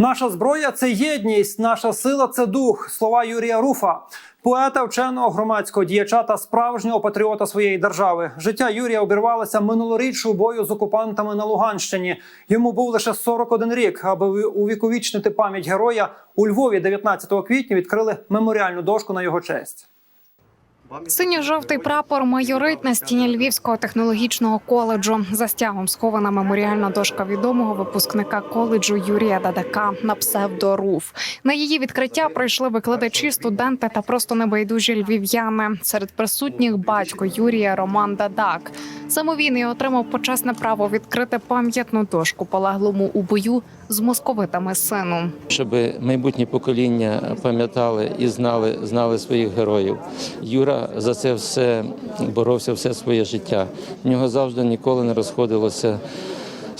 Наша зброя це єдність, наша сила це дух. Слова Юрія Руфа, поета, вченого, громадського діяча та справжнього патріота своєї держави. Життя Юрія обірвалося минулоріч у бою з окупантами на Луганщині. Йому був лише 41 рік. Аби увіковічнити пам'ять героя у Львові 19 квітня відкрили меморіальну дошку на його честь. Синьо-жовтий прапор майорить на стіні Львівського технологічного коледжу. За стягом схована меморіальна дошка відомого випускника коледжу Юрія Дадака на псевдоруф. На її відкриття прийшли викладачі, студенти та просто небайдужі львів'яни. Серед присутніх батько Юрія Роман Дадак. Саме він і отримав почесне право відкрити пам'ятну дошку полеглому у бою з московитами сину. щоб майбутні покоління пам'ятали і знали, знали своїх героїв. Юра за це все боровся все своє життя. В нього завжди ніколи не розходилося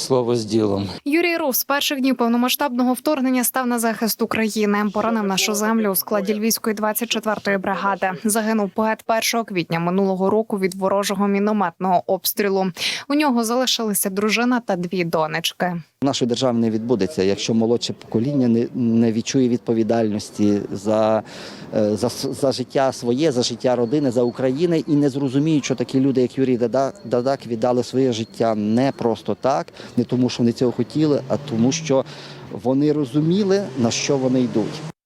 слово з ділом. Юрій Руф з перших днів повномасштабного вторгнення став на захист України. Боронив нашу землю у складі Львівської 24-ї бригади. Загинув поет 1 квітня минулого року від ворожого мінометного обстрілу. У нього залишилися дружина та дві донечки. Нашої держави не відбудеться, якщо молодше покоління не, не відчує відповідальності за, е, за, за життя своє, за життя родини, за Україну і не зрозуміють, що такі люди, як Юрій Дада- Дадак, віддали своє життя не просто так, не тому, що вони цього хотіли, а тому, що вони розуміли, на що вони йдуть.